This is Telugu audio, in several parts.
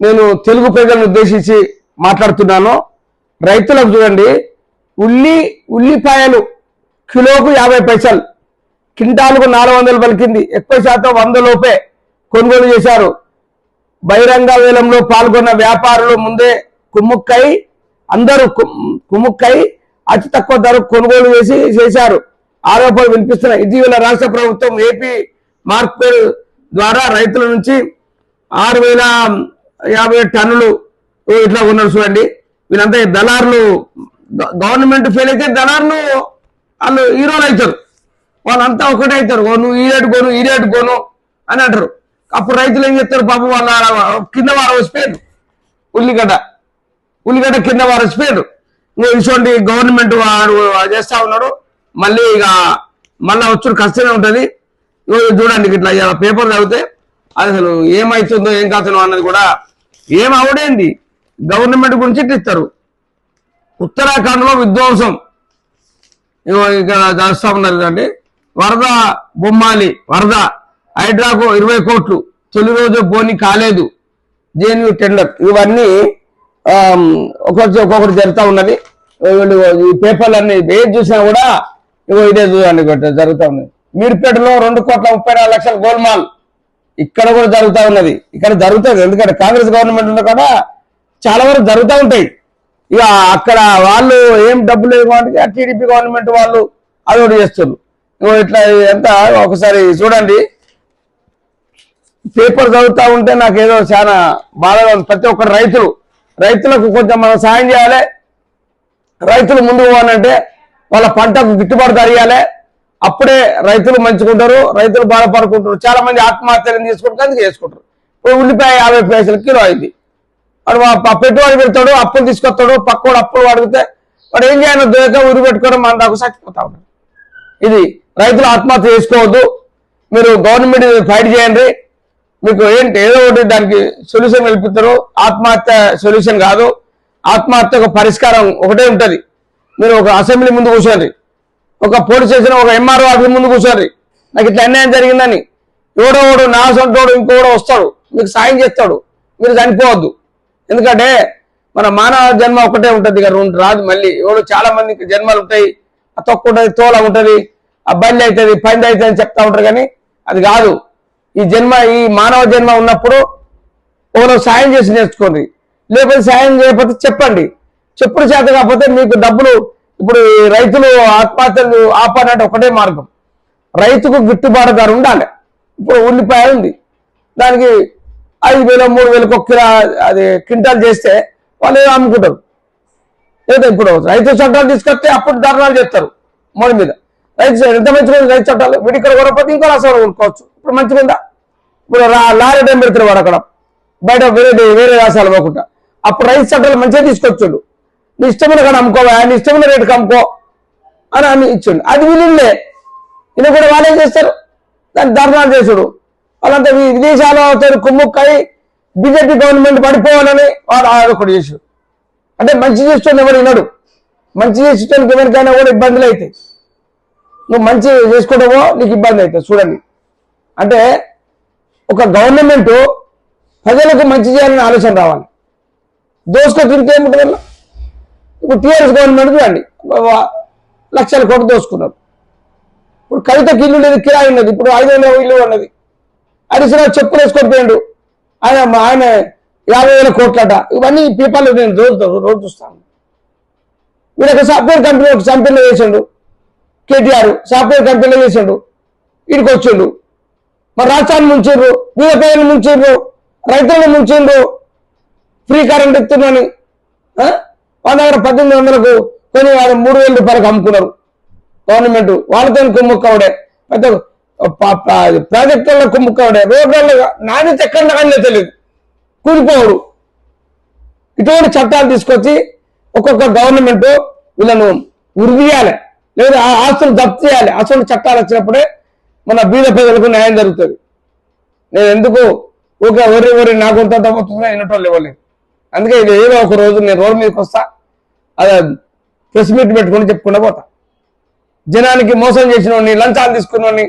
నేను తెలుగు ప్రజలను ఉద్దేశించి మాట్లాడుతున్నాను. రైతులకు చూడండి ఉల్లి ఉల్లిపాయలు కిలోకు యాభై పైసలు కింటాలకు నాలుగు వందలు పలికింది. ఎక్కువ శాతం వంద లోపే కొనుగోలు చేశారు. బహిరంగ వేలంలో పాల్గొన్న వ్యాపారులు ముందే కుమ్ముక్కై అందరూ కుమ్ముక్కై అతి తక్కువ ధర కొనుగోలు చేసి చేశారు. ఆరోపణలు వినిపిస్తున్నాయి. ఇటీవల రాష్ట్ర ప్రభుత్వం ఏపీ మార్కెట్ ద్వారా రైతుల నుంచి ఆరు వేల యాభై టన్నులు ఇట్లా ఉన్నారు చూడండి. వీళ్ళంతా దళారులు గవర్నమెంట్ ఫెయిల్ అయితే దళారులు వాళ్ళు హీరోలు అవుతారు. వాళ్ళంతా ఒకటే అవుతారు. ఓ నువ్వు ఈ రేటు కొను ఈ రేటు కొను అని అంటారు. అప్పుడు రైతులు ఏం చేస్తారు పాపం వాళ్ళ కింద వారు వచ్చిపోయారు ఉల్లిగడ్డ ఉల్లిగడ్డ కింద వారు వచ్చిపోయారు నువ్వు ఇటువంటి గవర్నమెంట్ వాడు చేస్తా ఉన్నాడు. మళ్ళీ ఇక మళ్ళా వచ్చుడు కష్టమే ఉంటుంది. నువ్వు చూడండి ఇట్లా పేపర్ చదివితే అది అసలు ఏమవుతుందో ఏం కాదు అన్నది కూడా ఏం అవడేంది? గవర్నమెంట్ గురించి ఇస్తారు ఉత్తరాఖండ్లో విధ్వంసం. ఇక్కడ చేస్తా ఉన్నారు కదండి వరద బొమ్మాలి వరద. హైడ్రాకు ఇరవై కోట్లు. తొలి రోజు పోని కాలేదు. JNU tender. ఇవన్నీ ఒక్కొక్కటి ఒక్కొక్కటి జరుగుతూ ఉన్నది. ఈ పేపర్లు అన్ని ఏది చూసినా కూడా ఇగో ఇదే చూడండి జరుగుతూ ఉన్నది. మీర్పేటలో రెండు కోట్ల ముప్పై నాలుగు లక్షల గోల్మాల్. ఇక్కడ కూడా జరుగుతూ ఉన్నది. ఇక్కడ జరుగుతుంది ఎందుకంటే కాంగ్రెస్ గవర్నమెంట్ ఉన్న కూడా చాలా వరకు జరుగుతూ ఉంటాయి. ఇక అక్కడ వాళ్ళు ఏం డబ్బులు ఇవ్వడానికి టీడీపీ గవర్నమెంట్ వాళ్ళు అదొకటి చేస్తున్నారు ఇట్లా ఎంత ఒకసారి చూడండి. పేపర్ చదువుతా ఉంటే నాకు ఏదో చాలా బాధగా ఉంది. ప్రతి ఒక్కరు రైతులు. రైతులకు కొంచెం మనం సాయం చేయాలి. రైతులు ముందుకు పోవాలంటే వాళ్ళ పంటకు గిట్టుబాటు ధర అప్పుడే రైతులు మంచుకుంటారు రైతులు బాధపడుకుంటారు చాలా మంది ఆత్మహత్యలు తీసుకుంటారు అందుకే చేసుకుంటారు. ఇప్పుడు ఉల్లిపాయ యాభై పైసలు కిలో అయింది. వాడు పెట్టుబడి పెడతాడు అప్పులు తీసుకొస్తాడు పక్కోడు అప్పులు అడిగితే వాడు ఏం చేయను దొరక ఉరి పెట్టుకోవడం మన దాకా చచ్చిపోతా ఉన్నాడు. ఇది రైతులు ఆత్మహత్య చేసుకోవద్దు. మీరు గవర్నమెంట్ ఫైట్ చేయండి. మీకు ఏంటి ఏదో ఒకటి దానికి సొల్యూషన్ కల్పిస్తారు. ఆత్మహత్య సొల్యూషన్ కాదు. ఆత్మహత్యకు పరిష్కారం ఒకటే ఉంటుంది. మీరు ఒక అసెంబ్లీ ముందు కూర్చోండి. ఒక పోలీస్ స్టేషన్ ఒక ఎంఆర్ఓ ఆఫీస్ ముందు కూర్చోండి. నాకు ఇట్లా అన్యాయం జరిగిందని. ఎవడో ఒకడు నా సొంటోడు వస్తాడు. మీకు సాయం చేస్తాడు. మీరు చనిపోవద్దు. ఎందుకంటే మన మానవ జన్మ ఒకటే ఉంటుంది ఇక రెండు రాదు మళ్ళీ. ఎవడు చాలా మందికి జన్మలు ఉంటాయి. ఆ తొక్కు ఉంటుంది తోల ఉంటుంది ఆ బల్లి అవుతుంది పంది అవుతుంది అని చెప్తా ఉంటారు కానీ అది కాదు. ఈ జన్మ ఈ మానవ జన్మ ఉన్నప్పుడు ఒకరు సాయం చేసి నేర్చుకోండి. లేకపోతే సాయం చేయకపోతే చెప్పండి. చెప్పుడు చేత కాకపోతే మీకు డబ్బులు ఇప్పుడు రైతులు ఆత్మహత్యలు ఆపాలంటే ఒకటే మార్గం. రైతుకు గిట్టుబాటు ధర ఉండాలి. ఇప్పుడు ఉల్లిపాయ ఉంది. దానికి ఐదు వేలు మూడు వేలకు ఒక కిలో అది క్వింటాల్ చేస్తే వాళ్ళు ఏదో అమ్ముకుంటారు? లేదా ఇప్పుడు రైతు చట్టాలు తీసుకొస్తే అప్పుడు ధర్నాలు చేస్తారు మోడీ మీద. రైతు ఎంత మంచిగా రైతు చట్టాలు? వీటి ఇక్కడ కొనకపోతే ఇంకో రాష్ట్రంలో కొనుక్కోవచ్చు. ఇప్పుడు మంచిగా ఉందా? ఇప్పుడు లారీ టైం పెడతారు వాడు అక్కడ బయట వేరే వేరే రాష్ట్రాలు పోకుండా. అప్పుడు రైతు చట్టాలు మంచిగా తీసుకొచ్చాడు. నీ ఇష్టమైన కాడ అమ్ముకోవా? నీ ఇష్టమైన రేటుకి అమ్ముకో అని అని ఇచ్చిండు. అది వీళ్ళే ఇది కూడా వాళ్ళే చేస్తారు. దాన్ని ధర్నాలు చేసుడు. వాళ్ళంతా వి- విదేశాలతో కుమ్ముక్కై బీజేపీ గవర్నమెంట్ పడిపోవాలని వాడు కూడా చేసిండు అంటే మంచి చేస్తుంది ఎవరు వినడు. మంచి చేసేటోళ్ళకి ఎవరికైనా కూడా ఇబ్బందులు అవుతాయి. నువ్వు మంచి చేసుకోవడమో నీకు ఇబ్బంది అవుతుంది. చూడండి. అంటే ఒక గవర్నమెంట్ ప్రజలకు మంచి చేయాలని ఆలోచన రావాలి. దోసుకో తింటే ఏమిటి ఇప్పుడు టీఆర్ఎస్ గవర్నమెంట్ చూడండి. లక్షల కోట్లు దోసుకున్నారు. ఇప్పుడు కవితకి ఇల్లు లేదు కిరాయి ఉన్నది. ఇప్పుడు ఐదు వందల ఇల్లు ఉన్నది. హరీశ్రావు చెప్పులు వేసుకొని పోయిండు. ఆయన ఆయన యాభై వేల కోట్లట. ఇవన్నీ పీపాలు నేను రోజు రోజు చూస్తాను. వీళ్ళకి సాఫ్ట్వేర్ కంపెనీ ఒక కంపెనీలో చేసిండు. కేటీఆర్ సాఫ్ట్వేర్ కంపెనీలో చేసిండు. వీడికి వచ్చిండు. మరి రాష్ట్రాన్ని ముంచిండ్రు మీద పేర్లు ముంచిండ్రు రైతులను ముంచిండ్రు ఫ్రీ కరెంట్ ఇస్తున్నాను. వాళ్ళ దగ్గర పద్దెనిమిది వందలకు కొని వాళ్ళు మూడు వేల రూపాయలకు అమ్ముకున్నారు. గవర్నమెంట్ వాళ్ళతో కుమ్ముక్కవడే. పెద్ద ప్రాజెక్టుల్లో కుమ్ముక్కవడే. రోడ్లలో నాణ్యత ఎక్కడ నాణ్యత తెలియదు. కూలిపోవడు. ఇటువంటి చట్టాలు తీసుకొచ్చి ఒక్కొక్క గవర్నమెంట్ వీళ్ళను ఉరిదీయాలి లేదా ఆస్తులు జప్తు చేయాలి. అసలు చట్టాలు వచ్చినప్పుడే మన బీద ప్రజలకు న్యాయం జరుగుతుంది. నేను ఎందుకు ఊరికే ఎవరి ఎవరి నాకు కొంత తగ్గుతుందో వినటోళ్ళు ఇవ్వలేదు. అందుకే ఇది ఏదో ఒక రోజు నేను రోడ్డు మీదకి వస్తా. అదే ప్రెస్ మీట్ పెట్టుకొని చెప్పుకుండా పోతా. జనానికి మోసం చేసిన వాడిని లంచాలు తీసుకున్నవాడిని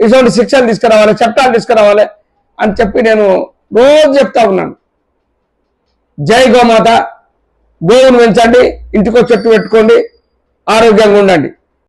ఇటువంటి శిక్షలు తీసుకురావాలి చట్టాలు తీసుకురావాలి అని చెప్పి నేను రోజు చెప్తా ఉన్నాను. జై గోమాత గోవును పెంచండి ఇంటికో చెట్టు పెట్టుకోండి ఆరోగ్యంగా ఉండండి.